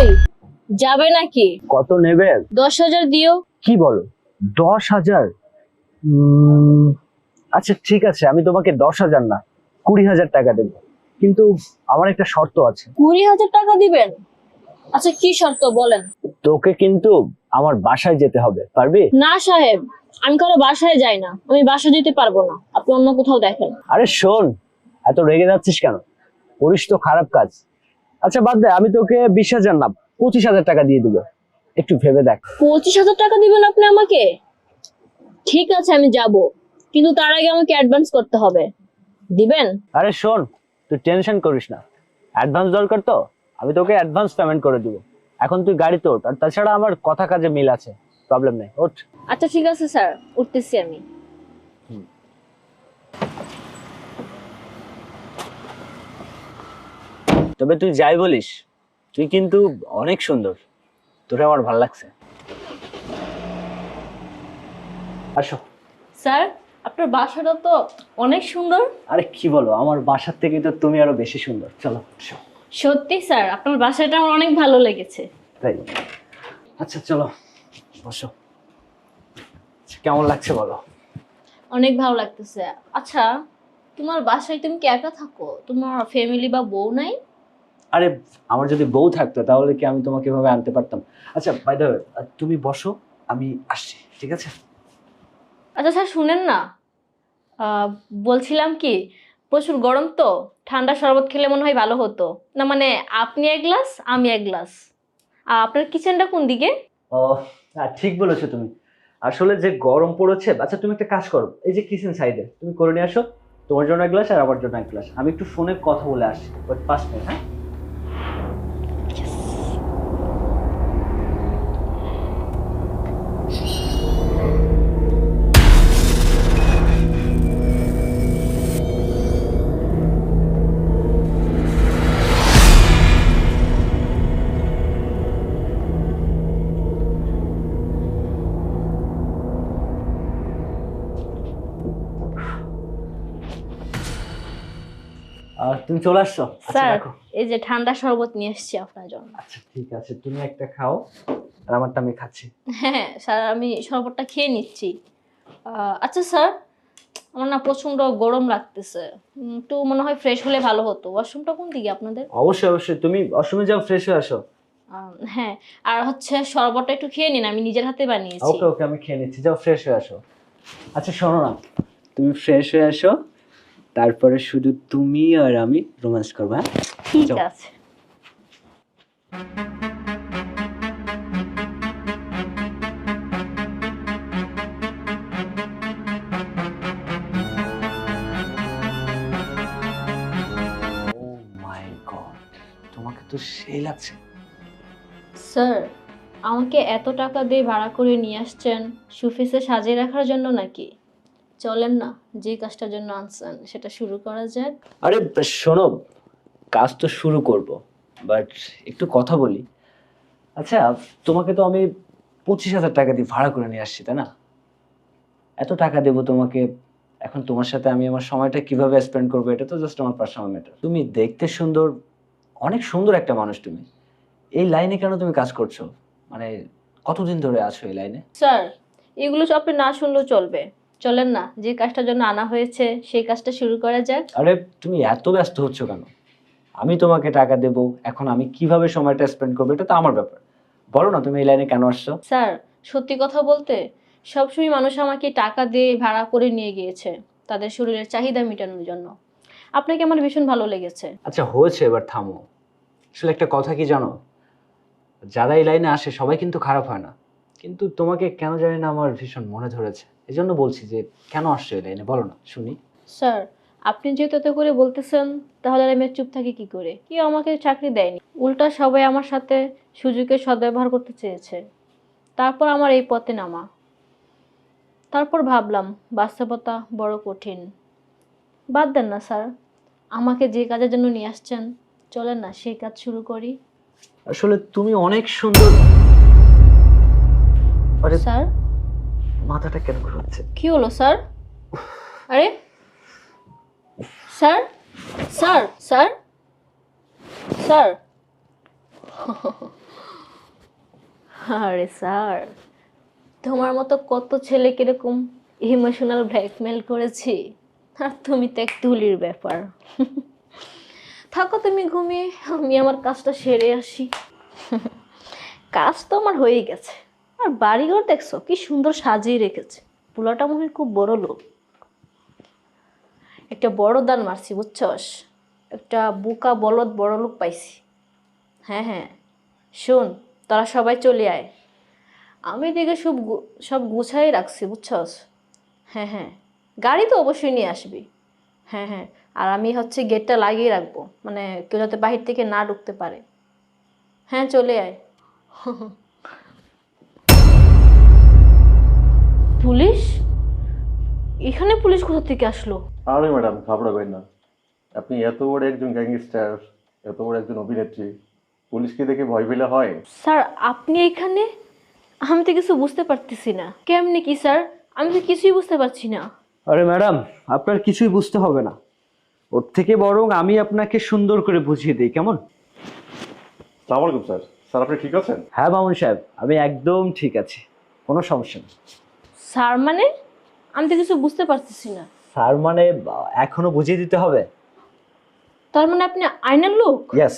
এই যাবে নাকি? কত নেবে? দশ হাজার দিও। কি বলো? দশ হাজার? আচ্ছা ঠিক আছে আমি তোমাকে দশ হাজার না কুড়ি হাজার টাকা দেবো। কিন্তু আমার একটা শর্ত আছে। কুড়ি হাজার টাকা দিবেন? আচ্ছা কি শর্ত বলেন? তোকে কিন্তু আমার বাসায় যেতে হবে পারবি? না সাহেব আমি কারও বাসায় যাই না। আমি বাসায় যেতে পারব না। আপনি অন্য কোথাও দেখেন। আরে শোন এত রেগে যাচ্ছিস কেন? করিস তো খারাপ কাজ। আচ্ছা বাদ দে আমি তোকে বিশ হাজার না পঁচিশ হাজার টাকা দিয়ে দিবো। একটু ভেবে দেখ। পঁচিশ হাজার টাকা দিবেন আপনি আমাকে? ঠিক আছে আমি যাব। কিন্তু তার আগে আমাকে অ্যাডভান্স করতে হবে। দিবেন? আরে শোন তুই টেনশন করিস না। অ্যাডভান্স দরকার তো আমি তোকে অ্যাডভান্স পেমেন্ট করে দিব। এখন তুই গাড়ি তোট আর তাছাড়া আমার কথা কাজে মিল আছে প্রবলেম নেই ওঠ। আচ্ছা ঠিক আছে স্যার উঠতেছি আমি। তবে তুই যাই বলিস তুই কিন্তু অনেক সুন্দর। তোরে আমার ভালো লাগছে। আসো। স্যার আপনার বাসাটা তো অনেক সুন্দর। আরে কি বলো আমার বাসার থেকে তো তুমি আরও বেশি সুন্দর। চলো আসো। সত্যি স্যার আপনার বাসাটা আমার অনেক ভালো লেগেছে। তাই আচ্ছা চলো বসো। কেমন লাগছে বলো? অনেক ভালো লাগতেছে। আচ্ছা তোমার বাসায় তুমি কি একা থাকো? তোমার ফ্যামিলি বা বউ নাই? আরে আমার যদি বউ থাকতো তাহলে কি আমি তোমাকে এভাবে আনতে পারতাম? আচ্ছা বাই দ্য তুমি বসো আমি আসছি ঠিক আছে? আচ্ছা স্যার শুনেন না। আহ, বলছিলাম কি প্রচুর গরম তো ঠান্ডা শরবত খেলে মনে হয় ভালো হতো। না মানে আপনি এক গ্লাস আমি এক গ্লাস। আর আপনার কিচেনটা কোন দিকে? ও হ্যাঁ ঠিক বলেছ তুমি। আসলে যে গরম পড়েছে আচ্ছা তুমি একটা কাজ করো এই যে কিচেন সাইডে তুমি করে নিয়ে আসো তোমার জন্য এক গ্লাস আর আমার জন্য এক গ্লাস। আমি একটু ফোনে কথা বলে আসছি বাট পাঁচ মিনিট হ্যাঁ? তুমি চলে আসছো? আচ্ছা, স্যার এই যে ঠান্ডা শরবত নিয়ে এসেছি আপনার জন্য। আচ্ছা ঠিক আছে তুমি একটা খাও আর আমারটা আমি খাচ্ছি। হ্যাঁ স্যার আমি শরবতটা খেয়ে নিচ্ছি। আচ্ছা স্যার আমার না প্রচণ্ড গরম লাগতেছে। একটু মনে হয় ফ্রেশ হলে ভালো হতো। ওয়াশরুমটা কোন দিকে আপনাদের? অবশ্যই অবশ্যই তুমি অসময়ে যাও ফ্রেশ হয়ে আসো। হ্যাঁ আর হচ্ছে শরবতটা একটু খেয়ে নিন আমি নিজের হাতে বানিয়েছি। ওকে ওকে আমি খেয়ে নিচ্ছি। যাও ফ্রেশ হয়ে আসো। আচ্ছা শোনো না তুমি ফ্রেশ হয়ে আসো। তারপরে শুধু তুমি আর আমি রোম্যান্স করব হ্যাঁ? ঠিক আছে। ও মাই গড তোমাকে তো সেই লাগছে। স্যার আমাকে এত টাকা দিয়ে ভাড়া করে নিয়ে আসছেন সুফিসে সাজিয়ে রাখার জন্য নাকি? চলেন না যে কাজটার জন্য আনছেন সেটা শুরু করা যাক। আরে শোনো কাজ তো শুরু করব বাট একটু কথা বলি। আচ্ছা তোমাকে তো আমি পঁচিশ হাজার টাকা দিয়ে ভাড়া করে নিয়ে আসছি তাই না? এত টাকা দেবো তোমাকে এখন তোমার সাথে আমি আমার সময়টা কীভাবে স্পেন্ড করব এটা তো জাস্ট আমার পার্সোনাল ম্যাটার তুমি দেখতে সুন্দর অনেক সুন্দর একটা মানুষ তুমি। এই লাইনে কেন তুমি কাজ করছ? মানে কতদিন ধরে আছো এই লাইনে স্যার এগুলো আপনি না শুনলেও চলবে। চলেন না যে কাজটার জন্য আনা হয়েছে সেই কাজটা শুরু করা যাক। আরে তুমি এত ব্যস্ত হচ্ছ কেন? আমি তোমাকে টাকা দেবো এখন আমি কীভাবে সময়টা স্পেন্ড করব এটা তো আমার ব্যাপার। বলো না তুমি এই লাইনে কেন আসছো? স্যার সত্যি কথা বলতে সবসময় মানুষ আমাকে টাকা দিয়ে ভাড়া করে নিয়ে গিয়েছে তাদের শরীরের চাহিদা মেটানোর জন্য। আপনাকে আমার ভীষণ ভালো লেগেছে। আচ্ছা হয়েছে এবার থামো। আসলে একটা কথা কি জানো? যারা এই লাইনে আসে সবাই কিন্তু খারাপ হয় না। কিন্তু তোমাকে কেন জানি না আমার ভীষণ মনে ধরেছে। এই জন্য বলছি যে কেন আসছো এই লাইনে? বলো না শুনি। স্যার আপনি যেহেতু এত করে বলতেছেন তাহলে আমি আর চুপ থাকি কি করে? কেউ আমাকে চাকরি দেয়নি। উল্টা সবাই আমার সাথে সুযোগের সদ্ব্যবহার করতে চেয়েছে। তারপর আমার এই পথে নামা। তারপর ভাবলাম বাস্তবতা বড় কঠিন। বাদ দেন না স্যার। আমাকে যে কাজের জন্য নিয়ে আসছেন চলেন না সেই কাজ শুরু করি। আসলে তুমি অনেক সুন্দর স্যার? মাথাটা কেন ঘুরছে কি হলো, স্যার? আরে? স্যার? স্যার? স্যার? স্যার? আরে, স্যার। তোমার মতো কত ছেলে কীরকম ইমোশনাল ব্ল্যাকমেল করেছি? আর তুমি তো এক তুলির ব্যাপার। থাকো তুমি ঘুমিয়ে, আমি আমার কাজটা সেরে আসি। কাজ তো আমার হয়ে গেছে। আর বাড়িঘর দেখছ? কি সুন্দর সাজিয়ে রেখেছে। পোলাটা মনে খুব বড় লোক। একটা বড় দান মারছি, বুঝছস? একটা বুকা বলদ বড় লোক পাইছি। হ্যাঁ হ্যাঁ। শোন, তারা সবাই চলে আয়। আমি এদিকে সব সব গুছাই রাখছি, বুঝছস? হ্যাঁ হ্যাঁ। গাড়ি তো অবশ্যই নিয়ে আসবি। হ্যাঁ হ্যাঁ। আর আমি হচ্ছে গেটটা লাগিয়ে রাখব। মানে কেউ যাতে বাহির থেকে না ঢুকতে পারে। হ্যাঁ চলে আয়। পুলিশ? এখানে পুলিশ কোথা থেকে আসলো? আরে ম্যাডাম ঘাবড়াবেন না। আপনি এত বড় একজন গ্যাংস্টার এত বড় একজন অভিনেত্রী পুলিশকে দেখে ভয় পেলে হয়? স্যার আপনি এখানে? আমি তো কিছু বুঝতে পারতেছি না। কেমনি কি স্যার? আমি তো কিছুই বুঝতে পারছি না। আরে ম্যাডাম আপনার কিছুই বুঝতে হবে না। ওর থেকে বরং আমি আপনাকে সুন্দর করে বুঝিয়ে দিই কেমন? সালাম আলাইকুম স্যার। স্যার আপনি ঠিক আছেন? হ্যাঁ মামুন সাহেব আমি একদম ঠিক আছি। কোনো সমস্যা নেই। স্যার মানে? আমি তো কিছু বুঝতে পারতেছি না। স্যার মানে এখনও বুঝিয়ে দিতে হবে? তার মানে আপনি আইনের লোক? ইয়েস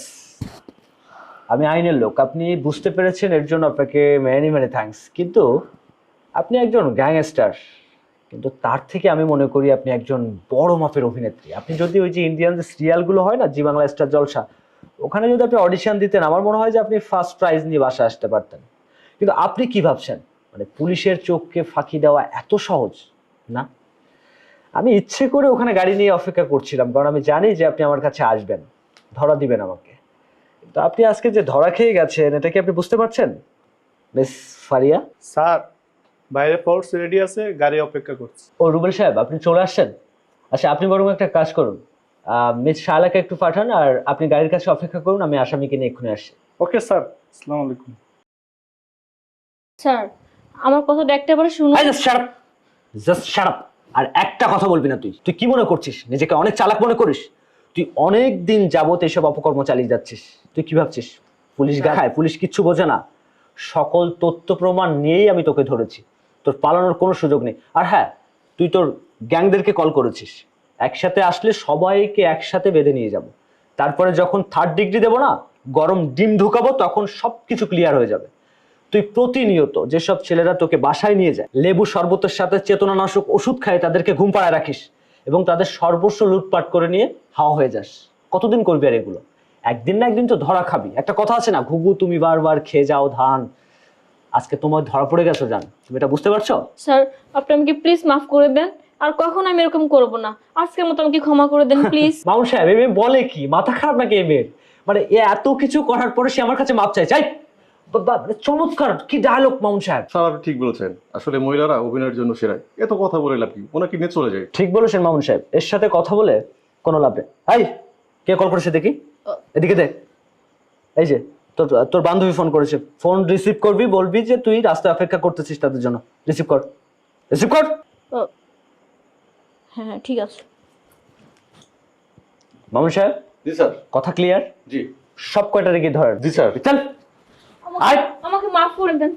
আমি আইনের লোক। আপনি বুঝতে পেরেছেন এর জন্য আপনাকে মেনি মেনি থ্যাঙ্কস কিন্তু আপনি একজন গ্যাংস্টার কিন্তু তার থেকে আমি মনে করি আপনি একজন বড় মাপের অভিনেত্রী। আপনি যদি ওই যে ইন্ডিয়ান যে সিরিয়ালগুলো হয় না জি বাংলা স্টার জলসা ওখানে যদি আপনি অডিশন দিতেন আমার মনে হয় যে আপনি ফার্স্ট প্রাইজ নিয়ে বাসা আসতে পারতেন। কিন্তু আপনি কি ভাবছেন? মানে পুলিশের চোখকে ফাঁকি দেওয়া এত সহজ না? আমি ইচ্ছে করে ওখানে গাড়ি নিয়ে অপেক্ষা করছিলাম কারণ আমি জানি যে আপনি আমার কাছে আসবেন ধরা দিবেন আমাকে। তো আপনি আজকে যে ধরা খেয়ে গেছেন এটা কি আপনি বুঝতে পারছেন? মিস ফারিয়া? স্যার বাইরে ফোর্স রেডি আছে গাড়ি অপেক্ষা করছে। ও রুবেল সাহেব আপনি চলে আসছেন? আচ্ছা আপনি বরং একটা কাজ করুন। মিস শালাকে একটু পাঠান আর আপনি গাড়ির কাছে অপেক্ষা করুন আমি আসামিকে নিয়ে এক্ষুনি আসছি। ওকে স্যার আসসালামু আলাইকুম। স্যার আমার কথাটা একটাবারে শুনুন জাস্ট শাট জাস্ট শাট আর একটা কথা বলবি না তুই। তুই কি মনে করছিস? নিজেকে অনেক চালাক মনে করিস? তুই অনেক দিন যাবত এসব অপকর্ম চালিয়ে যাচ্ছিস। তুই কি ভাবছিস? পুলিশ গায়ে পুলিশ কিচ্ছু বোঝে না। সকল তথ্য প্রমাণ নিয়েই আমি তোকে ধরেছি। তোর পালানোর কোনো সুযোগ নেই। আর হ্যাঁ তুই তোর গ্যাংদেরকে কল করেছিস। একসাথে আসলে সবাইকে একসাথে বেঁধে নিয়ে যাব। তারপরে যখন থার্ড ডিগ্রি দেবো না গরম ডিম ঢুকাবো তখন সব কিছু ক্লিয়ার হয়ে যাবে। তুই প্রতিনিয়ত যেসব ছেলেরা তোকে বাসায় নিয়ে যায় লেবু শরবতের সাথে চেতনানাশক ওষুধ খায় তাদেরকে ঘুম পাড়ায় রাখিস এবং তাদের সর্বস্ব লুটপাট করে নিয়ে হাওয়া হয়ে যাস। কতদিন করবি আর এগুলো? একদিন না একদিন তো ধরা খাবি। একটা কথা আছে না ঘুঘু তুমি বারবার খেয়ে যাও ধান। আজকে তোমার ধরা পড়ে গেছো জান। তুমি এটা বুঝতে পারছ? স্যার আপনি আমাকে প্লিজ মাফ করে দেন। আর কখন আমি এরকম করব না। আজকের মতো আমাকে ক্ষমা করে দেন প্লিজ মামুন সাহেব এ মেয়ে বলে কি? মাথা খারাপ নাকি এ মেয়ের? মানে এ এত কিছু করার পরে সে আমার কাছে মাপ চাই চাই মানে চমৎকার কি ডায়লগ মামুন সাহেব? স্যার আপনি ঠিক বলেছেন। আসলে মহিলারা অভিনয়ের জন্য সেরাই। এত কথা বলে লাভ কি? ওনাকে নিয়ে চলে যায়। ঠিক বলেছেন মামুন সাহেব। এর সাথে কথা বলে কোনো লাভ নেই। এই কে কল করেছে দেখি? এদিকে দে। এই যে তোর তোর বান্ধবী ফোন করেছে। ফোন রিসিভ করবি বলবি যে তুই রাস্তায় অপেক্ষা করতেছিস তাদের জন্য। রিসিভ কর। রিসিভ কর। হ্যাঁ হ্যাঁ ঠিক আছে। মামুন সাহেব জি স্যার। কথা ক্লিয়ার জি। সব কয়টা রেখে ধরেন? জি স্যার। চল। আমাকে মাফ করে দেন।